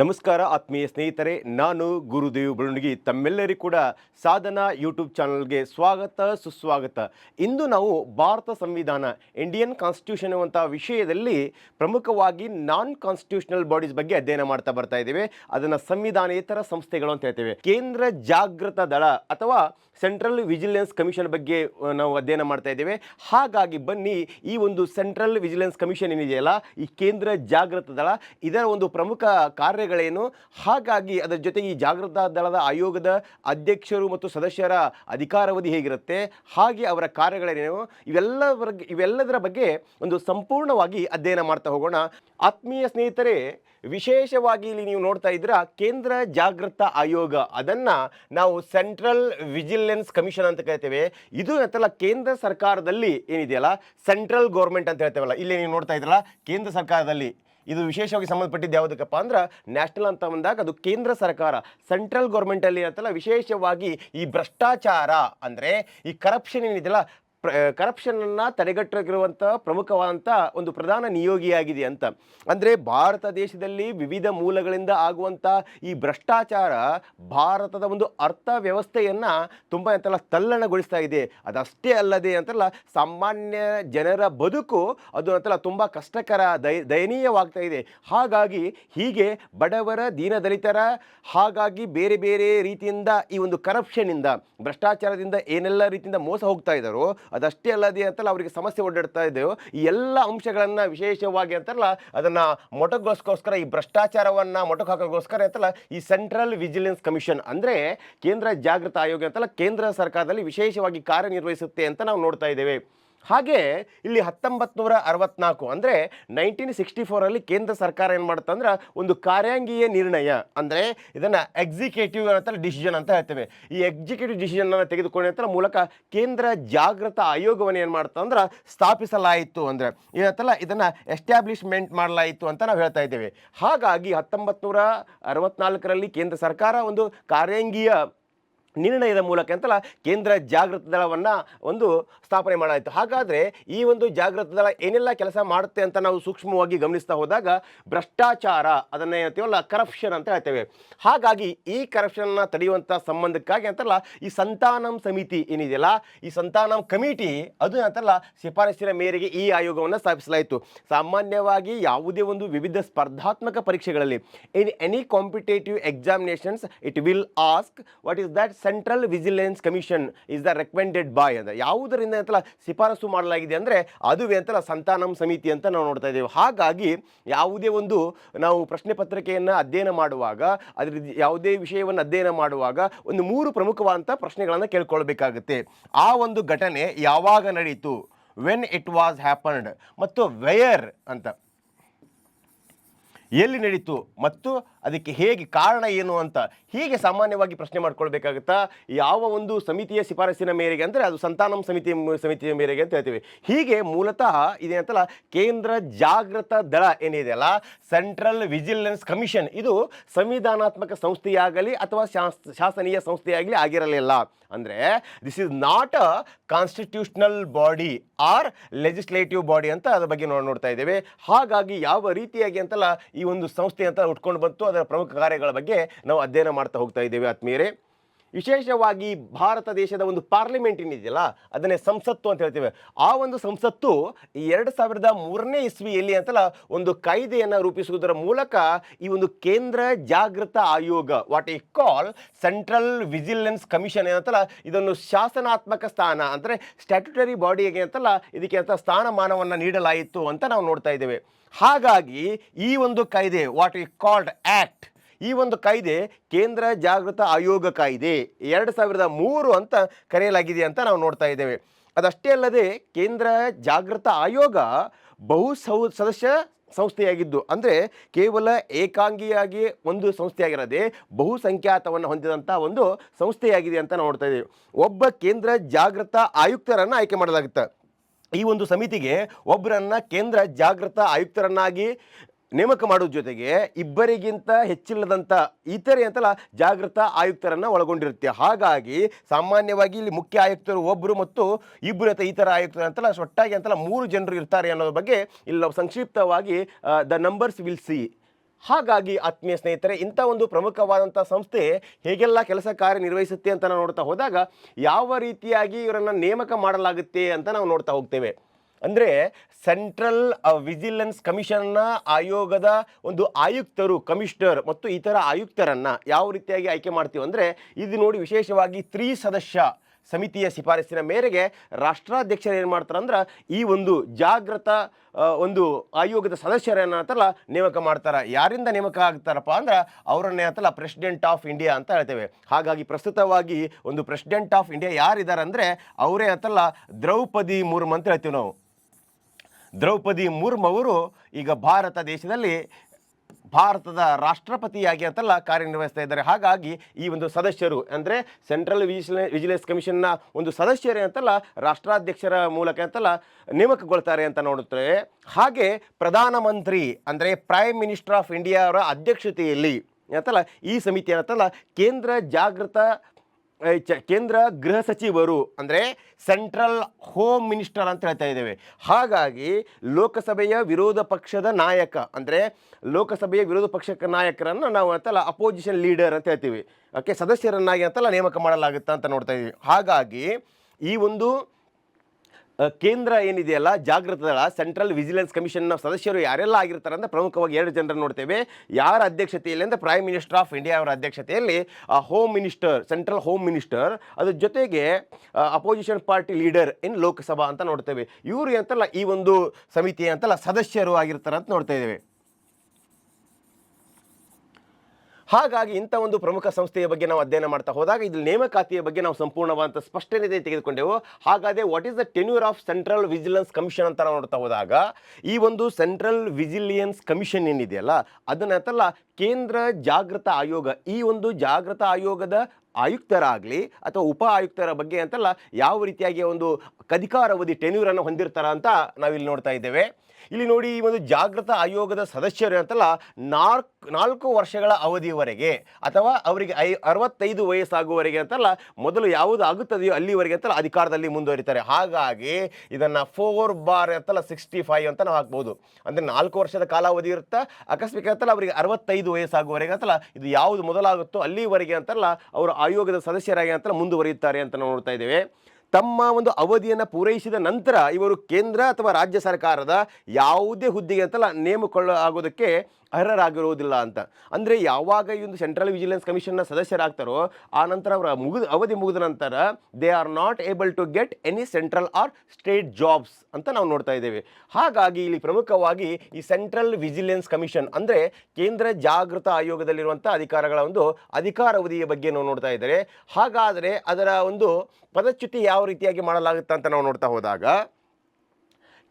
ನಮಸ್ಕಾರ, ಆತ್ಮೀಯ ಸ್ನೇಹಿತರೆ. ನಾನು ಗುರುದೇವ್ ಬಳುಂಡಗಿ ತಮ್ಮೆಲ್ಲರಿಗೂ ಕೂಡ ಸಾಧನಾ ಯೂಟ್ಯೂಬ್ ಚಾನಲ್ಗೆ ಸ್ವಾಗತ, ಸುಸ್ವಾಗತ. ಇಂದು ನಾವು ಭಾರತ ಸಂವಿಧಾನ, ಇಂಡಿಯನ್ ಕಾನ್ಸ್ಟಿಟ್ಯೂಷನ್ ಅಂತ ವಿಷಯದಲ್ಲಿ ಪ್ರಮುಖವಾಗಿ ನಾನ್ ಕಾನ್ಸ್ಟಿಟ್ಯೂಷನಲ್ ಬಾಡೀಸ್ ಬಗ್ಗೆ ಅಧ್ಯಯನ ಮಾಡ್ತಾ ಬರ್ತಾ ಇದ್ದೇವೆ. ಅದನ್ನು ಸಂವಿಧಾನೇತರ ಸಂಸ್ಥೆಗಳು ಅಂತ ಹೇಳ್ತೇವೆ. ಕೇಂದ್ರ ಜಾಗೃತ ದಳ ಅಥವಾ ಸೆಂಟ್ರಲ್ ವಿಜಿಲೆನ್ಸ್ ಕಮಿಷನ್ ಬಗ್ಗೆ ನಾವು ಅಧ್ಯಯನ ಮಾಡ್ತಾ ಇದ್ದೇವೆ. ಹಾಗಾಗಿ ಬನ್ನಿ, ಈ ಒಂದು ಸೆಂಟ್ರಲ್ ವಿಜಿಲೆನ್ಸ್ ಕಮಿಷನ್ ಏನಿದೆಯಲ್ಲ, ಈ ಕೇಂದ್ರ ಜಾಗೃತ ದಳ, ಇದರ ಒಂದು ಪ್ರಮುಖ ಕಾರ್ಯಗಳೇನು ಹಾಗಾಗಿ ಅದರ ಜೊತೆಗೆ ಈ ಜಾಗೃತ ದಳದ ಆಯೋಗದ ಅಧ್ಯಕ್ಷರು ಮತ್ತು ಸದಸ್ಯರ ಅಧಿಕಾರಾವಧಿ ಹೇಗಿರುತ್ತೆ? ಹಾಗೆ ಅವರ ಕಾರ್ಯಗಳೇನೇನು? ಇವೆಲ್ಲ ಇವೆಲ್ಲದರ ಬಗ್ಗೆ ಒಂದು ಸಂಪೂರ್ಣವಾಗಿ ಅಧ್ಯಯನ ಮಾಡ್ತಾ ಹೋಗೋಣ. ಆತ್ಮೀಯ ಸ್ನೇಹಿತರೆ, ವಿಶೇಷವಾಗಿ ಇಲ್ಲಿ ನೀವು ನೋಡ್ತಾ ಇದ್ದೀರಾ, ಕೇಂದ್ರ ಜಾಗೃತ ಆಯೋಗ. ಅದನ್ನ ನಾವು ಸೆಂಟ್ರಲ್ ವಿಜಿಲೆನ್ಸ್ ಕಮಿಷನ್ ಅಂತ ಕರಿತೇವೆ. ಇದು ಅಂತಲ್ಲ ಕೇಂದ್ರ ಸರ್ಕಾರದಲ್ಲಿ ಏನಿದೆಯಲ್ಲ? ಸೆಂಟ್ರಲ್ ಗೌರ್ಮೆಂಟ್ ಅಂತ ಹೇಳ್ತೇವಲ್ಲ. ಇಲ್ಲಿ ನೀವು ನೋಡ್ತಾ ಇದ್ರಲ್ಲ ಕೇಂದ್ರ ಸರ್ಕಾರದಲ್ಲಿ ಇದು ವಿಶೇಷವಾಗಿ ಸಂಬಂಧಪಟ್ಟಿದ್ದು ಯಾವುದಕ್ಕಪ್ಪ ಅಂದ್ರೆ ನ್ಯಾಷನಲ್ ಅಂತ ಬಂದಾಗ ಅದು ಕೇಂದ್ರ ಸರ್ಕಾರ, ಸೆಂಟ್ರಲ್ ಗೌರ್ಮೆಂಟಲ್ಲಿ ಅಂತಲ್ಲ ವಿಶೇಷವಾಗಿ ಈ ಭ್ರಷ್ಟಾಚಾರ ಅಂದರೆ ಈ ಕರಪ್ಷನ್ ಏನಿದೆಯಲ್ಲ ಕರಪ್ಷನನ್ನು ತಡೆಗಟ್ಟಿರುವಂಥ ಪ್ರಮುಖವಾದಂಥ ಒಂದು ಪ್ರಧಾನ ನಿಯೋಗಿಯಾಗಿದೆ ಅಂತ. ಅಂದರೆ ಭಾರತ ದೇಶದಲ್ಲಿ ವಿವಿಧ ಮೂಲಗಳಿಂದ ಆಗುವಂಥ ಈ ಭ್ರಷ್ಟಾಚಾರ ಭಾರತದ ಒಂದು ಅರ್ಥ ವ್ಯವಸ್ಥೆಯನ್ನು ತುಂಬ ಎಂತಲ್ಲ ತಲ್ಲಣಗೊಳಿಸ್ತಾ ಇದೆ. ಅದಷ್ಟೇ ಅಲ್ಲದೆ ಅಂತಲ್ಲ ಸಾಮಾನ್ಯ ಜನರ ಬದುಕು ಅದು ಅಂತಲ್ಲ ತುಂಬ ಕಷ್ಟಕರ ದಯ, ದಯನೀಯವಾಗ್ತಾ ಇದೆ. ಹಾಗಾಗಿ ಹೀಗೆ ಬಡವರ, ದೀನದಲಿತರ ಹಾಗಾಗಿ ಬೇರೆ ಬೇರೆ ರೀತಿಯಿಂದ ಈ ಒಂದು ಕರಪ್ಷನಿಂದ ಭ್ರಷ್ಟಾಚಾರದಿಂದ ಏನೆಲ್ಲ ರೀತಿಯಿಂದ ಮೋಸ ಹೋಗ್ತಾ ಇದ್ದಾರೋ ಅದಷ್ಟೇ ಅಲ್ಲದೆ ಅಂತಲ್ಲ ಅವರಿಗೆ ಸಮಸ್ಯೆ ಒಡ್ಡಾಡ್ತಾ ಇದ್ದೇವೆ. ಈ ಎಲ್ಲ ಅಂಶಗಳನ್ನು ವಿಶೇಷವಾಗಿ ಅಂತಲ್ಲ ಅದನ್ನು ಮೊಟಕ್ಗೋಸ್ಕರ ಈ ಭ್ರಷ್ಟಾಚಾರವನ್ನು ಮೊಟಕು ಹಾಕೋಕ್ಕೋಸ್ಕರ ಅಂತಲ್ಲ ಈ ಸೆಂಟ್ರಲ್ ವಿಜಿಲೆನ್ಸ್ ಕಮಿಷನ್ ಅಂದರೆ ಕೇಂದ್ರ ಜಾಗೃತ ಆಯೋಗ ಅಂತಲ್ಲ ಕೇಂದ್ರ ಸರ್ಕಾರದಲ್ಲಿ ವಿಶೇಷವಾಗಿ ಕಾರ್ಯನಿರ್ವಹಿಸುತ್ತೆ ಅಂತ ನಾವು ನೋಡ್ತಾ ಇದ್ದೇವೆ. ಹಾಗೆ ಇಲ್ಲಿ ಹತ್ತೊಂಬತ್ತು ನೂರ ಅರವತ್ನಾಲ್ಕು ಅಂದರೆ ನೈನ್ಟೀನ್ ಸಿಕ್ಸ್ಟಿ ಫೋರಲ್ಲಿ ಕೇಂದ್ರ ಸರ್ಕಾರ ಏನು ಮಾಡುತ್ತೆ ಅಂದ್ರೆ ಒಂದು ಕಾರ್ಯಾಂಗೀಯ ನಿರ್ಣಯ, ಅಂದರೆ ಇದನ್ನು ಎಕ್ಸಿಕ್ಯೂಟಿವ್ ಅಂತ ಡಿಸಿಷನ್ ಅಂತ ಹೇಳ್ತೇವೆ. ಈ ಎಕ್ಸಿಕ್ಯೂಟಿವ್ ಡಿಸಿಷನನ್ನು ತೆಗೆದುಕೊಂಡ ಮೂಲಕ ಕೇಂದ್ರ ಜಾಗೃತ ಆಯೋಗವನ್ನು ಏನು ಮಾಡುತ್ತೆ ಅಂದ್ರೆ ಸ್ಥಾಪಿಸಲಾಯಿತು ಅಂದರೆ. ಏನಂತಲ್ಲ ಇದನ್ನು ಎಸ್ಟ್ಯಾಬ್ಲಿಷ್ಮೆಂಟ್ ಮಾಡಲಾಯಿತು ಅಂತ ನಾವು ಹೇಳ್ತಾ ಇದ್ದೇವೆ. ಹಾಗಾಗಿ ಹತ್ತೊಂಬತ್ತು ನೂರ ಅರವತ್ನಾಲ್ಕರಲ್ಲಿ ಕೇಂದ್ರ ಸರ್ಕಾರ ಒಂದು ಕಾರ್ಯಾಂಗೀಯ ನಿರ್ಣಯದ ಮೂಲಕ ಅಂತಲ್ಲ ಕೇಂದ್ರ ಜಾಗೃತ ದಳವನ್ನು ಒಂದು ಸ್ಥಾಪನೆ ಮಾಡಾಯಿತು. ಹಾಗಾದರೆ ಈ ಒಂದು ಜಾಗೃತ ದಳ ಏನೆಲ್ಲ ಕೆಲಸ ಮಾಡುತ್ತೆ ಅಂತ ನಾವು ಸೂಕ್ಷ್ಮವಾಗಿ ಗಮನಿಸ್ತಾ ಹೋದಾಗ ಭ್ರಷ್ಟಾಚಾರ, ಅದನ್ನು ಹೇಳ್ತೀವಲ್ಲ ಕರಪ್ಷನ್ ಅಂತ ಹೇಳ್ತೇವೆ. ಹಾಗಾಗಿ ಈ ಕರಪ್ಷನ್ನ ತಡೆಯುವಂಥ ಸಂಬಂಧಕ್ಕಾಗಿ ಅಂತಲ್ಲ ಈ ಸಂತಾನಂ ಸಮಿತಿ ಏನಿದೆಯಲ್ಲ, ಈ ಸಂತಾನಂ ಕಮಿಟಿ ಅದು ಅಂತಲ್ಲ ಶಿಫಾರಸಿನ ಮೇರೆಗೆ ಈ ಆಯೋಗವನ್ನು ಸ್ಥಾಪಿಸಲಾಯಿತು. ಸಾಮಾನ್ಯವಾಗಿ ಯಾವುದೇ ಒಂದು ವಿವಿಧ ಸ್ಪರ್ಧಾತ್ಮಕ ಪರೀಕ್ಷೆಗಳಲ್ಲಿ in any competitive examinations it will ask what is that central vigilance commission is the recommended body ಅಂತ. ಯಾವುದರಿಂದ ಅಂತಲ್ಲ ಶಿಫಾರಸು ಮಾಡಲಾಗಿದೆ ಅಂದರೆ ಅದುವೇ ಅಂತಲ್ಲ ಸಂತಾನಂ ಸಮಿತಿ ಅಂತ ನಾವು ನೋಡ್ತಾ ಇದ್ದೇವೆ. ಹಾಗಾಗಿ ಯಾವುದೇ ಒಂದು ನಾವು ಪ್ರಶ್ನೆ ಪತ್ರಿಕೆಯನ್ನು ಅಧ್ಯಯನ ಮಾಡುವಾಗ, ಅದರ ಯಾವುದೇ ವಿಷಯವನ್ನು ಅಧ್ಯಯನ ಮಾಡುವಾಗ ಒಂದು ಮೂರು ಪ್ರಮುಖವಾದಂಥ ಪ್ರಶ್ನೆಗಳನ್ನು ಕೇಳ್ಕೊಳ್ಬೇಕಾಗುತ್ತೆ. ಆ ಒಂದು ಘಟನೆ ಯಾವಾಗ ನಡೀತು? ವೆನ್ ಇಟ್ ವಾಸ್ ಹ್ಯಾಪನ್ಡ್ ಮತ್ತು ವೆಯರ್ ಅಂತ. ಎಲ್ಲಿ ನಡೀತು? ಮತ್ತು ಅದಕ್ಕೆ ಹೇಗೆ ಕಾರಣ ಏನು ಅಂತ ಹೀಗೆ ಸಾಮಾನ್ಯವಾಗಿ ಪ್ರಶ್ನೆ ಮಾಡ್ಕೊಳ್ಬೇಕಾಗುತ್ತಾ. ಯಾವ ಒಂದು ಸಮಿತಿಯ ಶಿಫಾರಸಿನ ಮೇರೆಗೆ ಅಂದರೆ ಅದು ಸಂತಾನಂ ಸಮಿತಿ, ಸಮಿತಿಯ ಮೇರೆಗೆ ಅಂತ ಹೇಳ್ತೀವಿ. ಹೀಗೆ ಮೂಲತಃ ಇದೇನಂತಲ್ಲ, ಕೇಂದ್ರ ಜಾಗೃತ ದಳ ಏನಿದೆಯಲ್ಲ ಸೆಂಟ್ರಲ್ ವಿಜಿಲೆನ್ಸ್ ಕಮಿಷನ್ ಇದು ಸಂವಿಧಾನಾತ್ಮಕ ಸಂಸ್ಥೆಯಾಗಲಿ ಅಥವಾ ಶಾಸ್- ಶಾಸನೀಯ ಸಂಸ್ಥೆಯಾಗಲಿ ಆಗಿರಲಿಲ್ಲ. ಅಂದರೆ this is not a constitutional body or legislative body ಅಂತ ಅದರ ಬಗ್ಗೆ ನೋಡ್ತಾ ಇದ್ದೇವೆ. ಹಾಗಾಗಿ ಯಾವ ರೀತಿಯಾಗಿ ಅಂತಲ್ಲ ಈ ಒಂದು ಸಂಸ್ಥೆ ಅಂತ ಉಟ್ಕೊಂಡು ಬಂತು ಅದರ ಪ್ರಮುಖ ಕಾರ್ಯಗಳ ಬಗ್ಗೆ ನಾವು ಅಧ್ಯಯನ ಮಾಡ್ತಾ ಹೋಗ್ತಾ ಇದ್ದೇವೆ ಆತ್ಮೀಯರೇ. ವಿಶೇಷವಾಗಿ ಭಾರತ ದೇಶದ ಒಂದು ಪಾರ್ಲಿಮೆಂಟ್ ಏನಿದೆಯಲ್ಲ, ಅದನ್ನೇ ಸಂಸತ್ತು ಅಂತ ಹೇಳ್ತೇವೆ. ಆ ಒಂದು ಸಂಸತ್ತು ಎರಡು ಸಾವಿರದ ಮೂರನೇ ಇಸ್ವಿಯಲ್ಲಿ ಅಂತಲ್ಲ ಒಂದು ಕಾಯ್ದೆಯನ್ನು ರೂಪಿಸುವುದರ ಮೂಲಕ ಈ ಒಂದು ಕೇಂದ್ರ ಜಾಗೃತ ಆಯೋಗ what we call central vigilance commission ಏನಂತಲ್ಲ, ಇದನ್ನು ಶಾಸನಾತ್ಮಕ ಸ್ಥಾನ ಅಂದರೆ ಸ್ಟ್ಯಾಟ್ಯುಟರಿ ಬಾಡಿಗೆ ಅಂತಲ್ಲ ಇದಕ್ಕೆ ಅಂತ ಸ್ಥಾನಮಾನವನ್ನು ನೀಡಲಾಯಿತು ಅಂತ ನಾವು ನೋಡ್ತಾ ಇದ್ದೇವೆ. ಹಾಗಾಗಿ ಈ ಒಂದು ಕಾಯ್ದೆ ವಾಟ್ ಈ ಕಾಲ್ಡ್ ಆ್ಯಕ್ಟ್ ಈ ಒಂದು ಕಾಯ್ದೆ ಕೇಂದ್ರ ಜಾಗೃತ ಆಯೋಗ ಕಾಯ್ದೆ ಎರಡು ಸಾವಿರದ ಮೂರು ಅಂತ ಕರೆಯಲಾಗಿದೆ ಅಂತ ನಾವು ನೋಡ್ತಾ ಇದ್ದೇವೆ. ಅದಷ್ಟೇ ಅಲ್ಲದೆ ಕೇಂದ್ರ ಜಾಗೃತ ಆಯೋಗ ಬಹು ಸದಸ್ಯ ಸಂಸ್ಥೆಯಾಗಿದ್ದು, ಅಂದರೆ ಕೇವಲ ಏಕಾಂಗಿಯಾಗಿ ಒಂದು ಸಂಸ್ಥೆಯಾಗಿರದೆ ಬಹುಸಂಖ್ಯಾತವನ್ನು ಹೊಂದಿದಂಥ ಒಂದು ಸಂಸ್ಥೆಯಾಗಿದೆ ಅಂತ ನಾವು ನೋಡ್ತಾ ಇದ್ದೇವೆ. ಒಬ್ಬ ಕೇಂದ್ರ ಜಾಗೃತ ಆಯುಕ್ತರನ್ನು ಆಯ್ಕೆ ಮಾಡಲಾಗುತ್ತೆ. ಈ ಒಂದು ಸಮಿತಿಗೆ ಒಬ್ಬರನ್ನು ಕೇಂದ್ರ ಜಾಗೃತ ಆಯುಕ್ತರನ್ನಾಗಿ ನೇಮಕ ಮಾಡೋದ್ರ ಜೊತೆಗೆ ಇಬ್ಬರಿಗಿಂತ ಹೆಚ್ಚಿಲ್ಲದಂಥ ಇತರೆ ಅಂತಲ್ಲ ಜಾಗೃತ ಆಯುಕ್ತರನ್ನು ಒಳಗೊಂಡಿರುತ್ತೆ. ಹಾಗಾಗಿ ಸಾಮಾನ್ಯವಾಗಿ ಇಲ್ಲಿ ಮುಖ್ಯ ಆಯುಕ್ತರು ಒಬ್ಬರು ಮತ್ತು ಇಬ್ಬರು ಅಥವಾ ಇತರ ಆಯುಕ್ತರು ಅಂತಲ್ಲ ಒಟ್ಟಾಗಿ ಅಂತಲ್ಲ ಮೂರು ಜನರು ಇರ್ತಾರೆ ಅನ್ನೋದ್ರ ಬಗ್ಗೆ ಇಲ್ಲಿ ನಾವು ಸಂಕ್ಷಿಪ್ತವಾಗಿ ದ ನಂಬರ್ಸ್ ವಿಲ್ ಸಿ. ಹಾಗಾಗಿ ಆತ್ಮೀಯ ಸ್ನೇಹಿತರೆ, ಇಂಥ ಒಂದು ಪ್ರಮುಖವಾದಂಥ ಸಂಸ್ಥೆ ಹೇಗೆಲ್ಲ ಕೆಲಸ ಕಾರ್ಯನಿರ್ವಹಿಸುತ್ತೆ ಅಂತ ನಾವು ನೋಡ್ತಾ ಹೋದಾಗ ಯಾವ ರೀತಿಯಾಗಿ ಇವರನ್ನು ನೇಮಕ ಮಾಡಲಾಗುತ್ತೆ ಅಂತ ನಾವು ನೋಡ್ತಾ ಹೋಗ್ತೇವೆ. ಅಂದರೆ ಸೆಂಟ್ರಲ್ ವಿಜಿಲೆನ್ಸ್ ಕಮಿಷನ್ನ ಆಯೋಗದ ಒಂದು ಆಯುಕ್ತರು, ಕಮಿಷನರ್ ಮತ್ತು ಇತರ ಆಯುಕ್ತರನ್ನು ಯಾವ ರೀತಿಯಾಗಿ ಆಯ್ಕೆ ಮಾಡ್ತೀವಿ ಅಂದರೆ ಇದು ನೋಡಿ ವಿಶೇಷವಾಗಿ ತ್ರೀ ಸದಸ್ಯ ಸಮಿತಿಯ ಶಿಫಾರಸಿನ ಮೇರೆಗೆ ರಾಷ್ಟ್ರಾಧ್ಯಕ್ಷರು ಏನು ಮಾಡ್ತಾರೆ ಅಂದ್ರೆ ಈ ಒಂದು ಜಾಗೃತ ಒಂದು ಆಯೋಗದ ಸದಸ್ಯರನ್ನ ಅಂತಲ್ಲ ನೇಮಕ ಮಾಡ್ತಾರೆ. ಯಾರಿಂದ ನೇಮಕ ಆಗ್ತಾರಪ್ಪ ಅಂದ್ರೆ ಅವರನ್ನೇ ಅಂತಲ್ಲ ಪ್ರೆಸಿಡೆಂಟ್ ಆಫ್ ಇಂಡಿಯಾ ಅಂತ ಹೇಳ್ತೇವೆ. ಹಾಗಾಗಿ ಪ್ರಸ್ತುತವಾಗಿ ಒಂದು ಪ್ರೆಸಿಡೆಂಟ್ ಆಫ್ ಇಂಡಿಯಾ ಯಾರಿದ್ದಾರೆ ಅಂದರೆ ಅವರೇ ಅಂತಲ್ಲ ದ್ರೌಪದಿ ಮುರ್ಮು ಅಂತ ಹೇಳ್ತೀವಿ ನಾವು. ದ್ರೌಪದಿ ಮುರ್ಮು ಅವರು ಈಗ ಭಾರತ ದೇಶದಲ್ಲಿ ಭಾರತದ ರಾಷ್ಟ್ರಪತಿಯಾಗಿ ಅಂತಲ್ಲ ಕಾರ್ಯನಿರ್ವಹಿಸ್ತಾ ಇದ್ದಾರೆ. ಹಾಗಾಗಿ ಈ ಒಂದು ಸದಸ್ಯರು ಅಂದರೆ ಸೆಂಟ್ರಲ್ ವಿಜಿಲೆ ವಿಜಿಲೆನ್ಸ್ ಕಮಿಷನ್ನ ಒಂದು ಸದಸ್ಯರೇ ಅಂತಲ್ಲ ರಾಷ್ಟ್ರಾಧ್ಯಕ್ಷರ ಮೂಲಕ ಅಂತಲ್ಲ ನೇಮಕಗೊಳ್ತಾರೆ ಅಂತ ನೋಡುತ್ತೇವೆ ಹಾಗೆ ಪ್ರಧಾನಮಂತ್ರಿ ಅಂದರೆ ಪ್ರೈಮ್ ಮಿನಿಸ್ಟರ್ ಆಫ್ ಇಂಡಿಯಾ ಅವರ ಅಧ್ಯಕ್ಷತೆಯಲ್ಲಿ ಅಂತಲ್ಲ ಈ ಸಮಿತಿ ಅಂತಲ್ಲ ಕೇಂದ್ರ ಜಾಗೃತ ಕೇಂದ್ರ ಗೃಹ ಸಚಿವರು ಅಂದರೆ ಸೆಂಟ್ರಲ್ ಹೋಮ್ ಮಿನಿಸ್ಟರ್ ಅಂತ ಹೇಳ್ತಾ ಇದ್ದೇವೆ. ಹಾಗಾಗಿ ಲೋಕಸಭೆಯ ವಿರೋಧ ಪಕ್ಷದ ನಾಯಕ ಅಂದರೆ ಲೋಕಸಭೆಯ ವಿರೋಧ ಪಕ್ಷದ ನಾಯಕರನ್ನು ನಾವು ಅಂತಲ್ಲ ಅಪೋಸಿಷನ್ ಲೀಡರ್ ಅಂತ ಹೇಳ್ತೀವಿ. ಓಕೆ ಸದಸ್ಯರನ್ನಾಗಿ ಅಂತಲ್ಲ ನೇಮಕ ಮಾಡಲಾಗುತ್ತೆ ಅಂತ ನೋಡ್ತಾ ಇದ್ದೀವಿ. ಹಾಗಾಗಿ ಈ ಒಂದು ಕೇಂದ್ರ ಏನಿದೆಯಲ್ಲ, ಜಾಗೃತ ದಳ ಸೆಂಟ್ರಲ್ ವಿಜಿಲೆನ್ಸ್ ಕಮಿಷನ್ನ ಸದಸ್ಯರು ಯಾರೆಲ್ಲ ಆಗಿರ್ತಾರೆ ಅಂದ್ರೆ ಪ್ರಮುಖವಾಗಿ ಎರಡು ಜನರನ್ನು ನೋಡ್ತೇವೆ. ಯಾರ ಅಧ್ಯಕ್ಷತೆಯಲ್ಲಿ ಅಂದರೆ ಪ್ರೈಮ್ ಮಿನಿಸ್ಟರ್ ಆಫ್ ಇಂಡಿಯಾ ಅವರ ಅಧ್ಯಕ್ಷತೆಯಲ್ಲಿ home minister central home minister ಅದ್ರ ಜೊತೆಗೆ opposition party leader in Lok Sabha ಅಂತ ನೋಡ್ತೇವೆ. ಇವರು ಅಂತಲ್ಲ ಈ ಒಂದು ಸಮಿತಿ ಅಂತಲ್ಲ ಸದಸ್ಯರು ಆಗಿರ್ತಾರೆ ಅಂತ ನೋಡ್ತಾ ಇದ್ದೇವೆ. ಹಾಗಾಗಿ ಇಂಥ ಒಂದು ಪ್ರಮುಖ ಸಂಸ್ಥೆಯ ಬಗ್ಗೆ ನಾವು ಅಧ್ಯಯನ ಮಾಡ್ತಾ ಹೋದಾಗ ಇದು ನೇಮಕಾತಿಯ ಬಗ್ಗೆ ನಾವು ಸಂಪೂರ್ಣವಾದಂಥ ಸ್ಪಷ್ಟನೆ ತೆಗೆದುಕೊಂಡೆವು. ಹಾಗಾದರೆ what is the tenure of central vigilance commission ಅಂತ ನಾವು ನೋಡ್ತಾ ಹೋದಾಗ, ಈ ಒಂದು ಸೆಂಟ್ರಲ್ ವಿಜಿಲಿಯನ್ಸ್ ಕಮಿಷನ್ ಏನಿದೆಯಲ್ಲ, ಅದನ್ನ ಅಂತಲ್ಲ ಕೇಂದ್ರ ಜಾಗೃತ ಆಯೋಗ. ಈ ಒಂದು ಜಾಗೃತ ಆಯೋಗದ ಆಯುಕ್ತರಾಗಲಿ ಅಥವಾ ಉಪ ಆಯುಕ್ತರ ಬಗ್ಗೆ ಅಂತಲ್ಲ, ಯಾವ ರೀತಿಯಾಗಿ ಒಂದು ಅಧಿಕಾರಾವಧಿ ಟೆನ್ಯೂರನ್ನು ಹೊಂದಿರ್ತಾರ ಅಂತ ನಾವಿಲ್ಲಿ ನೋಡ್ತಾ ಇದ್ದೇವೆ. ಇಲ್ಲಿ ನೋಡಿ ಈ ಒಂದು ಜಾಗೃತ ಆಯೋಗದ ಸದಸ್ಯರು ಅಂತಲ್ಲ, ನಾಲ್ಕು ನಾಲ್ಕು ವರ್ಷಗಳ ಅವಧಿಯವರೆಗೆ ಅಥವಾ ಅವರಿಗೆ ಐ, ಅರವತ್ತೈದು ವಯಸ್ಸಾಗುವವರೆಗೆ ಅಂತಲ್ಲ, ಮೊದಲು ಯಾವುದು ಆಗುತ್ತದೆಯೋ ಅಲ್ಲಿವರೆಗೆ ಅಂತಲ್ಲ ಅಧಿಕಾರದಲ್ಲಿ ಮುಂದುವರಿತಾರೆ. ಹಾಗಾಗಿ ಇದನ್ನು ಫೋರ್ ಬಾರ್ ಅಂತಲ್ಲ ಸಿಕ್ಸ್ಟಿ ಫೈವ್ ಅಂತ ನಾವು ಹಾಕ್ಬೋದು. ಅಂದರೆ ನಾಲ್ಕು ವರ್ಷದ ಕಾಲಾವಧಿ ಇರುತ್ತೆ, ಆಕಸ್ಮಿಕ ಅಂತಲ್ಲ ಅವರಿಗೆ ಅರವತ್ತೈದು ವಯಸ್ಸಾಗುವವರೆಗೆ ಅಂತಲ್ಲ ಇದು ಯಾವುದು ಮೊದಲಾಗುತ್ತೋ ಅಲ್ಲಿವರೆಗೆ ಅಂತಲ್ಲ ಅವರು ಆಯೋಗದ ಸದಸ್ಯರಾಗಿ ಅಂತಲ್ಲ ಮುಂದುವರಿಯುತ್ತಾರೆ ಅಂತ ನೋಡ್ತಾ ಇದ್ದೇವೆ. ತಮ್ಮ ಒಂದು ಅವಧಿಯನ್ನು ಪೂರೈಸಿದ ನಂತರ ಇವರು ಕೇಂದ್ರ ಅಥವಾ ರಾಜ್ಯ ಸರ್ಕಾರದ ಯಾವುದೇ ಹುದ್ದೆಗೆ ಅಂತಲ್ಲ ನೇಮಕೊಳ್ಳ ಆಗೋದಕ್ಕೆ ಅರ್ಹರಾಗಿರುವುದಿಲ್ಲ ಅಂತ. ಅಂದರೆ ಯಾವಾಗ ಈ ಒಂದು ಸೆಂಟ್ರಲ್ ವಿಜಿಲೆನ್ಸ್ ಕಮಿಷನ್ನ ಸದಸ್ಯರಾಗ್ತಾರೋ, ಆ ನಂತರ ಅವರ ಮುಗಿದ ಅವಧಿ ಮುಗಿದ ನಂತರ they are not able to get any central or state jobs ಅಂತ ನಾವು ನೋಡ್ತಾ ಇದ್ದೇವೆ. ಹಾಗಾಗಿ ಇಲ್ಲಿ ಪ್ರಮುಖವಾಗಿ ಈ ಸೆಂಟ್ರಲ್ ವಿಜಿಲೆನ್ಸ್ ಕಮಿಷನ್ ಅಂದರೆ ಕೇಂದ್ರ ಜಾಗೃತ ಆಯೋಗದಲ್ಲಿರುವಂಥ ಅಧಿಕಾರಗಳ ಒಂದು ಅಧಿಕಾರಾವಧಿಯ ಬಗ್ಗೆ ನಾವು ನೋಡ್ತಾ ಇದ್ದಾರೆ ಹಾಗಾದರೆ ಅದರ ಒಂದು ಪದಚ್ಯುತಿ ಯಾವ ರೀತಿಯಾಗಿ ಮಾಡಲಾಗುತ್ತೆ ಅಂತ ನಾವು ನೋಡ್ತಾ ಹೋದಾಗ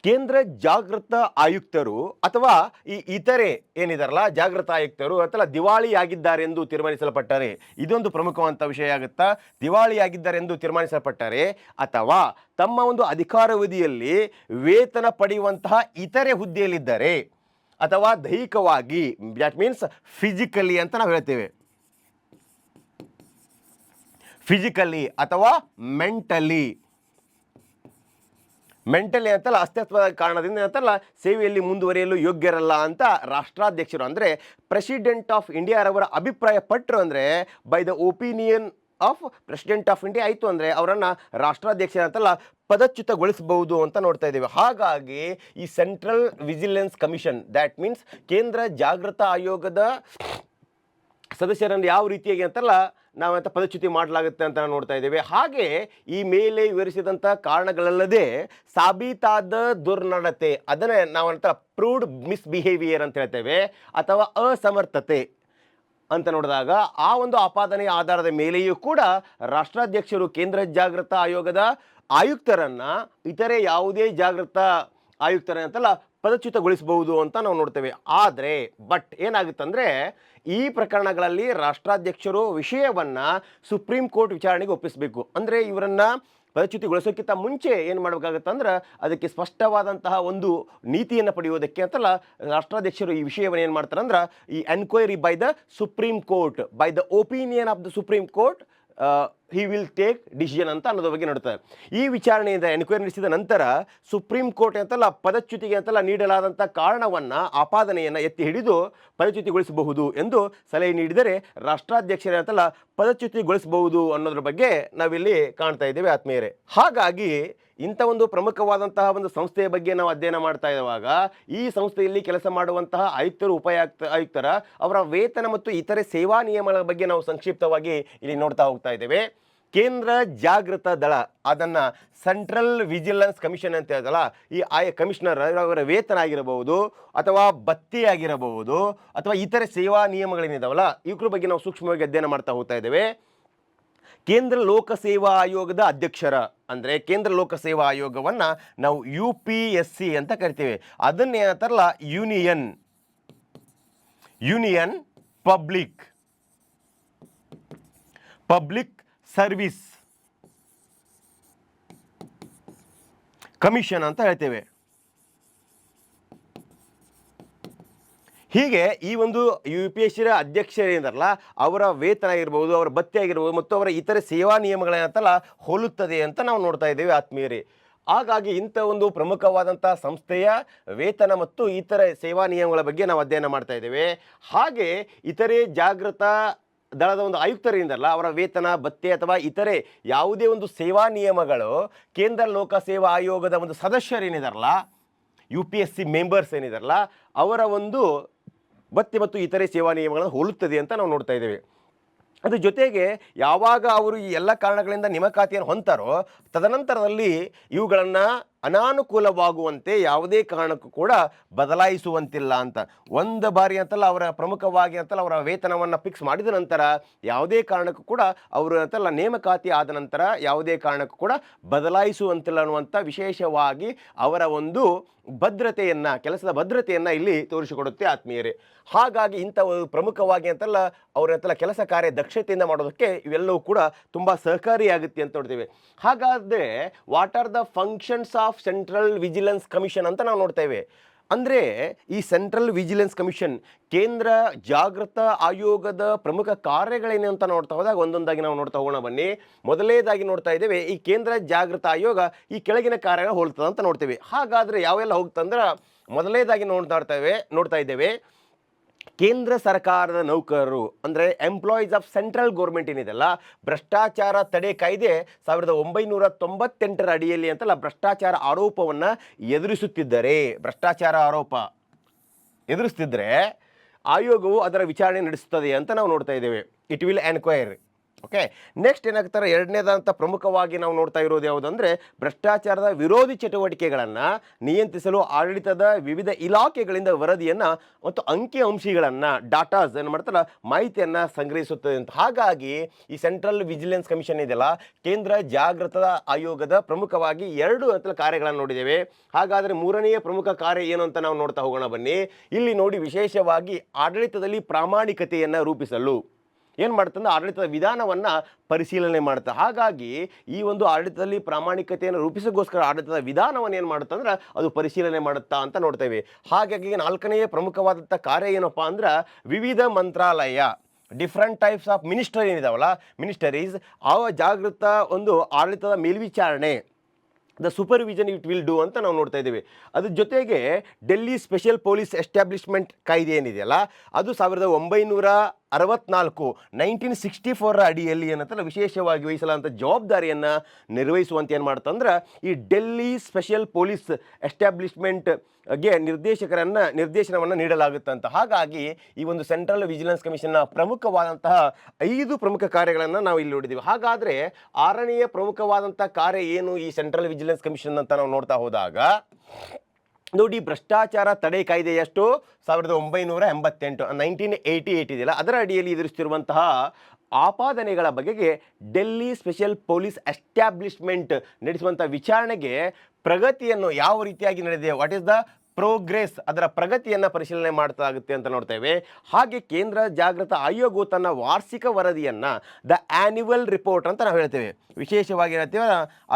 ಕೇಂದ್ರ ಜಾಗೃತ ಆಯುಕ್ತರು ಅಥವಾ ಈ ಇತರೆ ಏನಿದಾರಲ್ಲ, ಜಾಗೃತ ಆಯುಕ್ತರು ಅಥವಾ ದಿವಾಳಿಯಾಗಿದ್ದಾರೆ ಎಂದು ತೀರ್ಮಾನಿಸಲ್ಪಟ್ಟರೆ ಇದೊಂದು ಪ್ರಮುಖವಂತ ವಿಷಯ ಆಗುತ್ತಾ? ದಿವಾಳಿಯಾಗಿದ್ದಾರೆ ಎಂದು ತೀರ್ಮಾನಿಸಲ್ಪಟ್ಟರೆ ಅಥವಾ ತಮ್ಮ ಒಂದು ಅಧಿಕಾರಾವಧಿಯಲ್ಲಿ ವೇತನ ಪಡೆಯುವಂತಹ ಇತರೆ ಹುದ್ದೆಯಲ್ಲಿದ್ದಾರೆ ಅಥವಾ ದೈಹಿಕವಾಗಿ ದಟ್ ಮೀನ್ಸ್ ಫಿಸಿಕಲಿ ಅಂತ ನಾವು ಹೇಳ್ತೇವೆ. ಫಿಸಿಕಲಿ ಅಥವಾ ಮೆಂಟಲಿ ಮೆಂಟಲಿ ಅಂತಲ್ಲ ಅಸ್ತಿತ್ವದ ಕಾರಣದಿಂದ ಅಂತಲ್ಲ ಸೇವೆಯಲ್ಲಿ ಮುಂದುವರಿಯಲು ಯೋಗ್ಯರಲ್ಲ ಅಂತ ರಾಷ್ಟ್ರಾಧ್ಯಕ್ಷರು ಅಂದರೆ ಪ್ರೆಸಿಡೆಂಟ್ ಆಫ್ ಇಂಡಿಯಾರವರ ಅಭಿಪ್ರಾಯ ಪಟ್ಟರು ಅಂದರೆ by the opinion of president of India ಆಯಿತು ಅಂದರೆ ಅವರನ್ನು ರಾಷ್ಟ್ರಾಧ್ಯಕ್ಷರ ಅಂತಲ್ಲ ಪದಚ್ಯುತಗೊಳಿಸಬಹುದು ಅಂತ ನೋಡ್ತಾ ಇದ್ದೇವೆ. ಹಾಗಾಗಿ ಈ central vigilance commission that means ಕೇಂದ್ರ ಜಾಗೃತ ಆಯೋಗದ ಸದಸ್ಯರನ್ನು ಯಾವ ರೀತಿಯಾಗಿ ಅಂತಲ್ಲ ನಾವಂತ ಪದಚ್ಯುತಿ ಮಾಡಲಾಗುತ್ತೆ ಅಂತ ನೋಡ್ತಾ ಇದ್ದೇವೆ. ಹಾಗೆ ಈ ಮೇಲೆ ವಿವರಿಸಿದಂಥ ಕಾರಣಗಳಲ್ಲದೆ ಸಾಬೀತಾದ ದುರ್ನಡತೆ, ಅದನ್ನೇ ನಾವಂತ ಪ್ರೂವ್ಡ್ ಮಿಸ್ಬಿಹೇವಿಯರ್ ಅಂತ ಹೇಳ್ತೇವೆ, ಅಥವಾ ಅಸಮರ್ಥತೆ ಅಂತ ನೋಡಿದಾಗ ಆ ಒಂದು ಆಪಾದನೆಯ ಆಧಾರದ ಮೇಲೆಯೂ ಕೂಡ ರಾಷ್ಟ್ರಾಧ್ಯಕ್ಷರು ಕೇಂದ್ರ ಜಾಗೃತ ಆಯೋಗದ ಆಯುಕ್ತರನ್ನು ಇತರೆ ಯಾವುದೇ ಜಾಗೃತ ಆಯುಕ್ತರನ್ನಂತಲ್ಲ ಪದಚ್ಯುತಗೊಳಿಸಬಹುದು ಅಂತ ನಾವು ನೋಡ್ತೇವೆ. ಆದರೆ ಬಟ್ ಏನಾಗುತ್ತಂದರೆ, ಈ ಪ್ರಕರಣಗಳಲ್ಲಿ ರಾಷ್ಟ್ರಾಧ್ಯಕ್ಷರು ವಿಷಯವನ್ನು ಸುಪ್ರೀಂ ಕೋರ್ಟ್ ವಿಚಾರಣೆಗೆ ಒಪ್ಪಿಸಬೇಕು. ಅಂದರೆ ಇವರನ್ನು ಪದಚ್ಯುತಿಗೊಳಿಸೋಕ್ಕಿಂತ ಮುಂಚೆ ಏನು ಮಾಡಬೇಕಾಗತ್ತೆ ಅಂದ್ರೆ ಅದಕ್ಕೆ ಸ್ಪಷ್ಟವಾದಂತಹ ಒಂದು ನೀತಿಯನ್ನು ಪಡೆಯೋದಕ್ಕೆ ಅಂತಲ್ಲ ರಾಷ್ಟ್ರಾಧ್ಯಕ್ಷರು ಈ ವಿಷಯವನ್ನು ಏನು ಮಾಡ್ತಾರೆ ಅಂದ್ರೆ ಈ enquiry by the supreme court by the opinion of the supreme court he will take decision ಅಂತ ಅನ್ನೋದ್ರ ಬಗ್ಗೆ ನೋಡುತ್ತಾರೆ ಈ ವಿಚಾರಣೆಯಿಂದ ಎನ್ಕ್ವೈರಿ ನಡೆಸಿದ ನಂತರ ಸುಪ್ರೀಂ ಕೋರ್ಟ್ ಅಂತಲ್ಲ ಪದಚ್ಯುತಿಗೆ ಅಂತಲ್ಲ ನೀಡಲಾದಂಥ ಕಾರಣವನ್ನು ಆಪಾದನೆಯನ್ನು ಎತ್ತಿ ಹಿಡಿದು ಪದಚ್ಯುತಿಗೊಳಿಸಬಹುದು ಎಂದು ಸಲಹೆ ನೀಡಿದರೆ ರಾಷ್ಟ್ರಾಧ್ಯಕ್ಷರೇ ಅಂತಲ್ಲ ಪದಚ್ಯುತಿಗೊಳಿಸಬಹುದು ಅನ್ನೋದ್ರ ಬಗ್ಗೆ ನಾವಿಲ್ಲಿ ಕಾಣ್ತಾ ಇದ್ದೇವೆ ಆತ್ಮೀಯರೇ. ಹಾಗಾಗಿ ಇಂಥ ಒಂದು ಪ್ರಮುಖವಾದಂತಹ ಒಂದು ಸಂಸ್ಥೆಯ ಬಗ್ಗೆ ನಾವು ಅಧ್ಯಯನ ಮಾಡ್ತಾ ಇರುವಾಗ, ಈ ಸಂಸ್ಥೆಯಲ್ಲಿ ಕೆಲಸ ಮಾಡುವಂತಹ ಆಯುಕ್ತರು, ಉಪಾಯುಕ್ತ, ಆಯುಕ್ತರ ಅವರ ವೇತನ ಮತ್ತು ಇತರೆ ಸೇವಾ ನಿಯಮಗಳ ಬಗ್ಗೆ ನಾವು ಸಂಕ್ಷಿಪ್ತವಾಗಿ ಇಲ್ಲಿ ನೋಡ್ತಾ ಹೋಗ್ತಾ ಇದ್ದೇವೆ. ಕೇಂದ್ರ ಜಾಗೃತ ದಳ, ಅದನ್ನು ಸೆಂಟ್ರಲ್ ವಿಜಿಲೆನ್ಸ್ ಕಮಿಷನ್ ಅಂತ ಹೇಳಿದಲ್ಲ ಈ ಆಯ, ಕಮಿಷನರ್ ಅವರ ವೇತನ ಆಗಿರಬಹುದು ಅಥವಾ ಭತ್ತಿ ಆಗಿರಬಹುದು ಅಥವಾ ಇತರೆ ಸೇವಾ ನಿಯಮಗಳೇನಿದಾವಲ್ಲ ಇವ್ರ ಬಗ್ಗೆ ನಾವು ಸೂಕ್ಷ್ಮವಾಗಿ ಅಧ್ಯಯನ ಮಾಡ್ತಾ ಹೋಗ್ತಾ ಇದ್ದೇವೆ. ಕೇಂದ್ರ ಲೋಕಸೇವಾ ಆಯೋಗದ ಅಧ್ಯಕ್ಷರ, ಅಂದರೆ ಕೇಂದ್ರ ಲೋಕಸೇವಾ ಆಯೋಗವನ್ನು ನಾವು ಯು ಪಿ ಎಸ್ ಸಿ ಅಂತ ಕರಿತೇವೆ. ಅದನ್ನು ಏನಂತಾರಲ್ಲ union. Union public. Public service. Commission ಅಂತ ಹೇಳ್ತೇವೆ. ಹೀಗೆ ಈ ಒಂದು ಯು ಪಿ ಎಸ್ ಸಿರ ಅಧ್ಯಕ್ಷರೇನಿದಾರಲ್ಲ ಅವರ ವೇತನ ಆಗಿರ್ಬೋದು, ಅವರ ಭತ್ಯೆ ಆಗಿರ್ಬೋದು, ಮತ್ತು ಅವರ ಇತರ ಸೇವಾ ನಿಯಮಗಳೇನಂತಲ್ಲ ಹೋಲುತ್ತದೆ ಅಂತ ನಾವು ನೋಡ್ತಾ ಇದ್ದೇವೆ ಆತ್ಮೀಯರೇ. ಹಾಗಾಗಿ ಇಂಥ ಒಂದು ಪ್ರಮುಖವಾದಂಥ ಸಂಸ್ಥೆಯ ವೇತನ ಮತ್ತು ಇತರ ಸೇವಾ ನಿಯಮಗಳ ಬಗ್ಗೆ ನಾವು ಅಧ್ಯಯನ ಮಾಡ್ತಾ ಇದ್ದೇವೆ. ಹಾಗೆ ಇತರೆ ಜಾಗೃತ ದಳದ ಒಂದು ಆಯುಕ್ತರಿಂದಲ್ಲ ಅವರ ವೇತನ ಭತ್ತೆ ಅಥವಾ ಇತರೆ ಯಾವುದೇ ಒಂದು ಸೇವಾ ನಿಯಮಗಳು ಕೇಂದ್ರ ಲೋಕಸೇವಾ ಆಯೋಗದ ಒಂದು ಸದಸ್ಯರೇನಿದಾರಲ್ಲ U P S C members ಏನಿದಾರಲ್ಲ, ಅವರ ಒಂದು ಭತ್ಯೆ ಮತ್ತು ಇತರೆ ಸೇವಾ ನಿಯಮಗಳನ್ನು ಹೋಲುತ್ತದೆ ಅಂತ ನಾವು ನೋಡ್ತಾ ಇದ್ದೇವೆ. ಅದ್ರ ಜೊತೆಗೆ ಯಾವಾಗ ಅವರು ಈ ಎಲ್ಲ ಕಾರಣಗಳಿಂದ ನೇಮಕಾತಿಯನ್ನು ಹೊಂತಾರೋ ತದನಂತರದಲ್ಲಿ ಇವುಗಳನ್ನು ಅನಾನುಕೂಲವಾಗುವಂತೆ ಯಾವುದೇ ಕಾರಣಕ್ಕೂ ಕೂಡ ಬದಲಾಯಿಸುವಂತಿಲ್ಲ ಅಂತ. ಒಂದು ಬಾರಿ ಅಂತಲ್ಲ ಅವರ ಪ್ರಮುಖವಾಗಿ ಅಂತಲ್ಲ ಅವರ ವೇತನವನ್ನು ಫಿಕ್ಸ್ ಮಾಡಿದ ನಂತರ ಯಾವುದೇ ಕಾರಣಕ್ಕೂ ಕೂಡ ಅವರು ಅಂತಲ್ಲ ನೇಮಕಾತಿ ಆದ ನಂತರ ಯಾವುದೇ ಕಾರಣಕ್ಕೂ ಕೂಡ ಬದಲಾಯಿಸುವಂತಿಲ್ಲ ಅನ್ನುವಂಥ ವಿಶೇಷವಾಗಿ ಅವರ ಒಂದು ಭದ್ರತೆಯನ್ನು, ಕೆಲಸದ ಭದ್ರತೆಯನ್ನು ಇಲ್ಲಿ ತೋರಿಸಿಕೊಡುತ್ತೆ ಆತ್ಮೀಯರೇ. ಹಾಗಾಗಿ ಇಂಥ ಪ್ರಮುಖವಾಗಿ ಅಂತಲ್ಲ ಅವರ ಅಂತಲ್ಲ ಕೆಲಸ ಕಾರ್ಯ ದಕ್ಷತೆಯಿಂದ ಮಾಡೋದಕ್ಕೆ ಇವೆಲ್ಲವೂ ಕೂಡ ತುಂಬ ಸಹಕಾರಿಯಾಗುತ್ತೆ ಅಂತ ನೋಡ್ತೇವೆ. ಹಾಗಾದರೆ what are the functions of central vigilance commission ಅಂತ ನಾವು ನೋಡ್ತೇವೆ ಅಂದರೆ ಈ ಸೆಂಟ್ರಲ್ ವಿಜಿಲೆನ್ಸ್ ಕಮಿಷನ್ ಕೇಂದ್ರ ಜಾಗೃತ ಆಯೋಗದ ಪ್ರಮುಖ ಕಾರ್ಯಗಳೇನು ಅಂತ ನೋಡ್ತಾ ಹೋದಾಗ ಒಂದೊಂದಾಗಿ ನಾವು ನೋಡ್ತಾ ಹೋಗೋಣ ಬನ್ನಿ. ಮೊದಲನೇದಾಗಿ ನೋಡ್ತಾ ಇದ್ದೇವೆ, ಈ ಕೇಂದ್ರ ಜಾಗೃತ ಆಯೋಗ ಈ ಕೆಳಗಿನ ಕಾರ್ಯಗಳು ಹೋಲ್ತದೆ ಅಂತ ನೋಡ್ತೇವೆ. ಹಾಗಾದರೆ ಯಾವೆಲ್ಲ ಹೋಗ್ತಂದ್ರೆ, ಮೊದಲನೇದಾಗಿ ನೋಡ್ತಾ ಇರ್ತೇವೆ, ನೋಡ್ತಾ ಇದ್ದೇವೆ. ಕೇಂದ್ರ ಸರ್ಕಾರದ ನೌಕರರು, ಅಂದರೆ ಎಂಪ್ಲಾಯೀಸ್ ಆಫ್ ಸೆಂಟ್ರಲ್ ಗೌರ್ಮೆಂಟ್ ಏನಿದೆಲ್ಲ ಭ್ರಷ್ಟಾಚಾರ ತಡೆ ಕಾಯ್ದೆ ಸಾವಿರದ ಒಂಬೈನೂರ ತೊಂಬತ್ತೆಂಟರ ಅಡಿಯಲ್ಲಿ ಅಂತಲ್ಲ ಭ್ರಷ್ಟಾಚಾರ ಆರೋಪವನ್ನು ಎದುರಿಸುತ್ತಿದ್ದರೆ, ಭ್ರಷ್ಟಾಚಾರ ಆರೋಪ ಎದುರಿಸ್ತಿದ್ರೆ ಆಯೋಗವು ಅದರ ವಿಚಾರಣೆ ನಡೆಸುತ್ತದೆ ಅಂತ ನಾವು ನೋಡ್ತಾ ಇದ್ದೇವೆ. It will enquire okay, next ಏನಾಗ್ತಾರೆ ಎರಡನೇದಂತ ಪ್ರಮುಖವಾಗಿ ನಾವು ನೋಡ್ತಾ ಇರೋದು ಯಾವುದಂದರೆ, ಭ್ರಷ್ಟಾಚಾರದ ವಿರೋಧಿ ಚಟುವಟಿಕೆಗಳನ್ನು ನಿಯಂತ್ರಿಸಲು ಆಡಳಿತದ ವಿವಿಧ ಇಲಾಖೆಗಳಿಂದ ವರದಿಯನ್ನು ಮತ್ತು ಅಂಕಿ ಅಂಶಗಳನ್ನು, ಡಾಟಾಸ್ ಏನು ಮಾಡ್ತಾರೆ ಮಾಹಿತಿಯನ್ನು ಸಂಗ್ರಹಿಸುತ್ತದೆ ಅಂತ. ಹಾಗಾಗಿ ಈ ಸೆಂಟ್ರಲ್ ವಿಜಿಲೆನ್ಸ್ ಕಮಿಷನ್ ಇದೆಯಲ್ಲ, ಕೇಂದ್ರ ಜಾಗೃತ ಆಯೋಗದ ಪ್ರಮುಖವಾಗಿ ಎರಡು ಅಂತ ಕಾರ್ಯಗಳನ್ನು ನೋಡಿದ್ದೇವೆ. ಹಾಗಾದರೆ ಮೂರನೆಯ ಪ್ರಮುಖ ಕಾರ್ಯ ಏನು ಅಂತ ನಾವು ನೋಡ್ತಾ ಹೋಗೋಣ ಬನ್ನಿ. ಇಲ್ಲಿ ನೋಡಿ ವಿಶೇಷವಾಗಿ ಆಡಳಿತದಲ್ಲಿ ಪ್ರಾಮಾಣಿಕತೆಯನ್ನು ರೂಪಿಸಲು. ಏನು ಮಾಡ್ತಂದ್ರೆ ಆಡಳಿತದ ವಿಧಾನವನ್ನು ಪರಿಶೀಲನೆ ಮಾಡುತ್ತೆ. ಹಾಗಾಗಿ ಈ ಒಂದು ಆಡಳಿತದಲ್ಲಿ ಪ್ರಾಮಾಣಿಕತೆಯನ್ನು ರೂಪಿಸೋಕ್ಕೋಸ್ಕರ ಆಡಳಿತದ ವಿಧಾನವನ್ನು ಏನು ಮಾಡುತ್ತಂದ್ರೆ ಅದು ಪರಿಶೀಲನೆ ಮಾಡುತ್ತಾ ಅಂತ ನೋಡ್ತೇವೆ ಹಾಗಾಗಿ ನಾಲ್ಕನೆಯ ಪ್ರಮುಖವಾದಂಥ ಕಾರ್ಯ ಏನಪ್ಪ ಅಂದ್ರೆ ವಿವಿಧ ಮಂತ್ರಾಲಯ ಡಿಫ್ರೆಂಟ್ ಟೈಪ್ಸ್ ಆಫ್ ಮಿನಿಸ್ಟರ್ ಏನಿದಾವಲ್ಲ? ಮಿನಿಸ್ಟರೀಸ್ ಆ ಜಾಗೃತ ಒಂದು ಆಡಳಿತದ ಮೇಲ್ವಿಚಾರಣೆ the supervision it will do ಅಂತ ನಾವು ನೋಡ್ತಾ ಇದ್ದೀವಿ. ಅದ್ರ ಜೊತೆಗೆ ಡೆಲ್ಲಿ ಸ್ಪೆಷಲ್ ಪೊಲೀಸ್ ಎಸ್ಟಾಬ್ಲಿಷ್ಮೆಂಟ್ ಕಾಯ್ದೆ ಏನಿದೆಯಲ್ಲ? ಅದು ಸಾವಿರದ ಒಂಬೈನೂರ ಅರವತ್ನಾಲ್ಕು ನೈನ್ಟೀನ್ ಸಿಕ್ಸ್ಟಿ ಫೋರ್ರ ಅಡಿಯಲ್ಲಿ ಏನಂತಲ್ಲ ವಿಶೇಷವಾಗಿ ವಹಿಸಲಾದಂಥ ಜವಾಬ್ದಾರಿಯನ್ನು ನಿರ್ವಹಿಸುವಂತ ಏನು ಮಾಡ್ತಂದ್ರೆ ಈ ಡೆಲ್ಲಿ ಸ್ಪೆಷಲ್ ಪೊಲೀಸ್ ಎಸ್ಟಾಬ್ಲಿಷ್ಮೆಂಟ್ಗೆ ನಿರ್ದೇಶಕರನ್ನು, ನಿರ್ದೇಶನವನ್ನು ನೀಡಲಾಗುತ್ತಂತ. ಹಾಗಾಗಿ ಈ ಒಂದು ಸೆಂಟ್ರಲ್ ವಿಜಿಲೆನ್ಸ್ ಕಮಿಷನ್ನ ಪ್ರಮುಖವಾದಂತಹ ಐದು ಪ್ರಮುಖ ಕಾರ್ಯಗಳನ್ನು ನಾವು ಇಲ್ಲಿ ನೋಡಿದ್ದೀವಿ ಹಾಗಾದರೆ ಆರನೆಯ ಪ್ರಮುಖವಾದಂಥ ಕಾರ್ಯ ಏನು ಈ ಸೆಂಟ್ರಲ್ ವಿಜಿಲೆನ್ಸ್ ಕಮಿಷನ್ ಅಂತ ನಾವು ನೋಡ್ತಾ ಹೋದಾಗ ನೋಡಿ, ಭ್ರಷ್ಟಾಚಾರ ತಡೆ ಕಾಯ್ದೆ ಎಷ್ಟು ಸಾವಿರದ ಒಂಬೈನೂರ ಎಂಬತ್ತೆಂಟು, ನೈನ್ಟೀನ್ ಏಯ್ಟಿ ಏಯ್ಟ್ ಇದೆಯಲ್ಲ, ಅದರ ಅಡಿಯಲ್ಲಿ ಎದುರಿಸ್ತಿರುವಂತಹ ಆಪಾದನೆಗಳ ಬಗೆಗೆ ಡೆಲ್ಲಿ ಸ್ಪೆಷಲ್ ಪೊಲೀಸ್ ಎಸ್ಟ್ಯಾಬ್ಲಿಷ್ಮೆಂಟ್ ನಡೆಸುವಂಥ ವಿಚಾರಣೆಗೆ ಪ್ರಗತಿಯನ್ನು ಯಾವ ರೀತಿಯಾಗಿ ನಡೆದಿದೆ ವಾಟ್ ಈಸ್ ದ ಪ್ರೋಗ್ರೆಸ್ ಅದರ ಪ್ರಗತಿಯನ್ನು ಪರಿಶೀಲನೆ ಮಾಡ್ತಾ ಆಗುತ್ತೆ ಅಂತ ನೋಡ್ತೇವೆ ಹಾಗೆ ಕೇಂದ್ರ ಜಾಗೃತ ಆಯೋಗವು ತನ್ನ ವಾರ್ಷಿಕ ವರದಿಯನ್ನು ದ ಆ್ಯನ್ಯುವಲ್ ರಿಪೋರ್ಟ್ ಅಂತ ನಾವು ಹೇಳ್ತೇವೆ. ವಿಶೇಷವಾಗಿ ಹೇಳ್ತೇವೆ,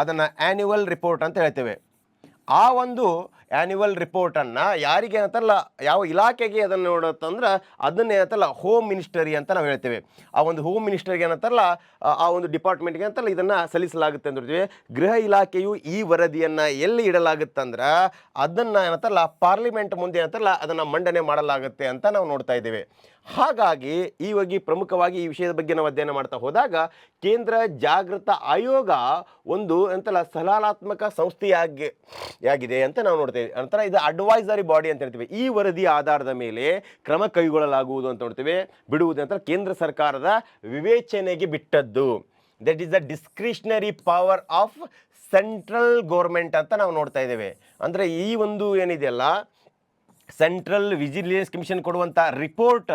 ಅದನ್ನು ಆ್ಯನ್ಯುವಲ್ ರಿಪೋರ್ಟ್ ಅಂತ ಹೇಳ್ತೇವೆ. ಆ ಒಂದು ಆ್ಯನ್ಯುವಲ್ ರಿಪೋರ್ಟನ್ನು ಯಾರಿಗೆ ಅಂತಲ್ಲ, ಯಾವ ಇಲಾಖೆಗೆ ಅದನ್ನು ನೋಡುತ್ತಂದ್ರೆ ಅದನ್ನೇ ಅಂತಲ್ಲ ಹೋಮ್ ಮಿನಿಸ್ಟರಿ ಅಂತ ನಾವು ಹೇಳ್ತೇವೆ. ಆ ಒಂದು ಹೋಮ್ ಮಿನಿಸ್ಟರ್ಗೆ ಏನಂತಾರಲ್ಲ ಆ- ಒಂದು ಡಿಪಾರ್ಟ್ಮೆಂಟ್ಗೆ ಅಂತಲ್ಲ ಇದನ್ನು ಸಲ್ಲಿಸಲಾಗುತ್ತೆ ಅಂತ ಹೇಳ್ತೀವಿ. ಗೃಹ ಇಲಾಖೆಯು ಈ ವರದಿಯನ್ನು ಎಲ್ಲಿ ಇಡಲಾಗುತ್ತಂದ್ರೆ ಅದನ್ನು ಏನಂತಾರಲ್ಲ ಪಾರ್ಲಿಮೆಂಟ್ ಮುಂದೆ ಅಂತಲ್ಲ ಅದನ್ನು ಮಂಡನೆ ಮಾಡಲಾಗುತ್ತೆ ಅಂತ ನಾವು ನೋಡ್ತಾ ಇದ್ದೇವೆ. ಹಾಗಾಗಿ ಈ ಪ್ರಮುಖವಾಗಿ ಈ ವಿಷಯದ ಬಗ್ಗೆ ನಾವು ಅಧ್ಯಯನ ಮಾಡ್ತಾ ಹೋದಾಗ ಕೇಂದ್ರ ಜಾಗೃತ ಆಯೋಗ ಒಂದು ಅಂತಲ್ಲ ಸಲಹಾತ್ಮಕ ಸಂಸ್ಥೆಯಾಗಿ, ಆಗಿದೆ ಅಂತ ನಾವು ನೋಡ್ತೇವೆ ನಂತರ ಇದು ಅಡ್ವೈಸರಿ ಬಾಡಿ ಅಂತ ಹೇಳ್ತೀವಿ. ಈ ವರದಿ ಆಧಾರದ ಮೇಲೆ ಕ್ರಮ ಕೈಗೊಳ್ಳಲಾಗುವುದು ಅಂತ ನೋಡ್ತೀವಿ. ಬಿಡುವುದು ಅಂತ ಕೇಂದ್ರ ಸರ್ಕಾರದ ವಿವೇಚನೆಗೆ ಬಿಟ್ಟದ್ದು. That is the discretionary power of central government ಅಂತ ನಾವು ನೋಡ್ತಾ ಇದ್ದೇವೆ. ಅಂದರೆ ಈ ಒಂದು ಏನಿದೆಯಲ್ಲ ಸೆಂಟ್ರಲ್ ವಿಜಿಲೆನ್ಸ್ ಕಮಿಷನ್ ಕೊಡುವಂಥ ರಿಪೋರ್ಟ್,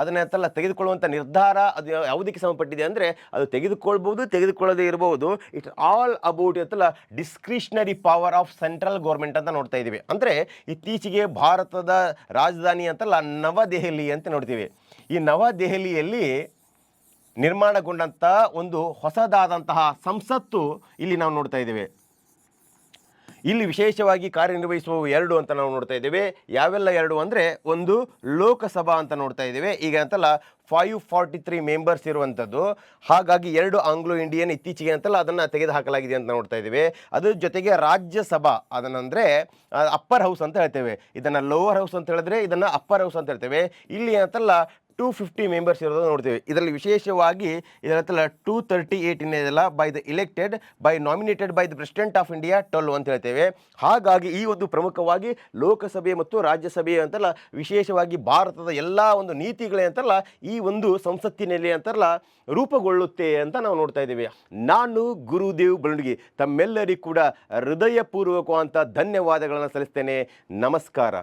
ಅದನ್ನ ಅಂತಲ್ಲ ತೆಗೆದುಕೊಳ್ಳುವಂಥ ನಿರ್ಧಾರ ಅದು ಯಾವುದಕ್ಕೆ ಸಂಬಂಧಪಟ್ಟಿದೆ ಅಂದರೆ ಅದು ತೆಗೆದುಕೊಳ್ಬೋದು ತೆಗೆದುಕೊಳ್ಳದೇ ಇರಬಹುದು. ಇಟ್ಸ್ ಆಲ್ ಅಬೌಟ್ ಅಂತಲ್ಲ discretionary power of central government ಅಂತ ನೋಡ್ತಾ ಇದ್ದೀವಿ ಅಂದರೆ ಇತ್ತೀಚೆಗೆ ಭಾರತದ ರಾಜಧಾನಿ ಅಂತಲ್ಲ ನವದೆಹಲಿ ಅಂತ ನೋಡ್ತೀವಿ. ಈ ನವದೆಹಲಿಯಲ್ಲಿ ನಿರ್ಮಾಣಗೊಂಡಂಥ ಒಂದು ಹೊಸದಾದಂತಹ ಸಂಸತ್ತು ಇಲ್ಲಿ ನಾವು ನೋಡ್ತಾ ಇದ್ದೇವೆ ಇಲ್ಲಿ ವಿಶೇಷವಾಗಿ ಕಾರ್ಯನಿರ್ವಹಿಸುವವು ಎರಡು ಅಂತ ನಾವು ನೋಡ್ತಾ ಇದ್ದೇವೆ. ಯಾವೆಲ್ಲ ಎರಡು ಅಂದರೆ ಒಂದು ಲೋಕಸಭಾ ಅಂತ ನೋಡ್ತಾ ಇದ್ದೇವೆ. ಈಗ ಅಂತಲ್ಲ ಫೈವ್ ಫಾರ್ಟಿ ತ್ರೀ ಮೆಂಬರ್ಸ್ ಇರುವಂಥದ್ದು. ಹಾಗಾಗಿ ಎರಡು ಆಂಗ್ಲೋ ಇಂಡಿಯನ್ ಇತ್ತೀಚೆಗೆ ಅಂತಲ್ಲ ಅದನ್ನು ತೆಗೆದು ಹಾಕಲಾಗಿದೆ ಅಂತ ನೋಡ್ತಾ ಇದ್ದೇವೆ. ಅದರ ಜೊತೆಗೆ ರಾಜ್ಯಸಭಾ, ಅದನ್ನಂದರೆ ಅಪ್ಪರ್ ಹೌಸ್ ಅಂತ ಹೇಳ್ತೇವೆ. ಇದನ್ನು ಲೋವರ್ ಹೌಸ್ ಅಂತ ಹೇಳಿದ್ರೆ ಇದನ್ನು ಅಪ್ಪರ್ ಹೌಸ್ ಅಂತ ಹೇಳ್ತೇವೆ. ಇಲ್ಲಿ ಅಂತಲ್ಲ ಟೂ ಫಿಫ್ಟಿ ಮೆಂಬರ್ಸ್ ಇರೋದು ನೋಡ್ತೀವಿ. ಇದರಲ್ಲಿ ವಿಶೇಷವಾಗಿ ಇದರ ಹತ್ರ ಟೂ ತರ್ಟಿ ಏಯ್ಟ್ ಇದೆಲ್ಲ by the elected by nominated by the president of India twelve ಅಂತ ಹೇಳ್ತೇವೆ. ಹಾಗಾಗಿ ಈ ಒಂದು ಪ್ರಮುಖವಾಗಿ ಲೋಕಸಭೆ ಮತ್ತು ರಾಜ್ಯಸಭೆ ಅಂತಲ್ಲ, ವಿಶೇಷವಾಗಿ ಭಾರತದ ಎಲ್ಲ ಒಂದು ನೀತಿಗಳೇ ಅಂತಲ್ಲ, ಈ ಒಂದು ಸಂಸತ್ತಿನಲ್ಲಿ ಅಂತಲ್ಲ ರೂಪುಗೊಳ್ಳುತ್ತೆ ಅಂತ ನಾವು ನೋಡ್ತಾ ಇದ್ದೀವಿ. ನಾನು ಗುರುದೇವ್ ಬಳುಂಡಗಿ ತಮ್ಮೆಲ್ಲರಿಗೂ ಕೂಡ ಹೃದಯಪೂರ್ವಕವಾದಂಥ ಧನ್ಯವಾದಗಳನ್ನು ಸಲ್ಲಿಸ್ತೇನೆ. ನಮಸ್ಕಾರ.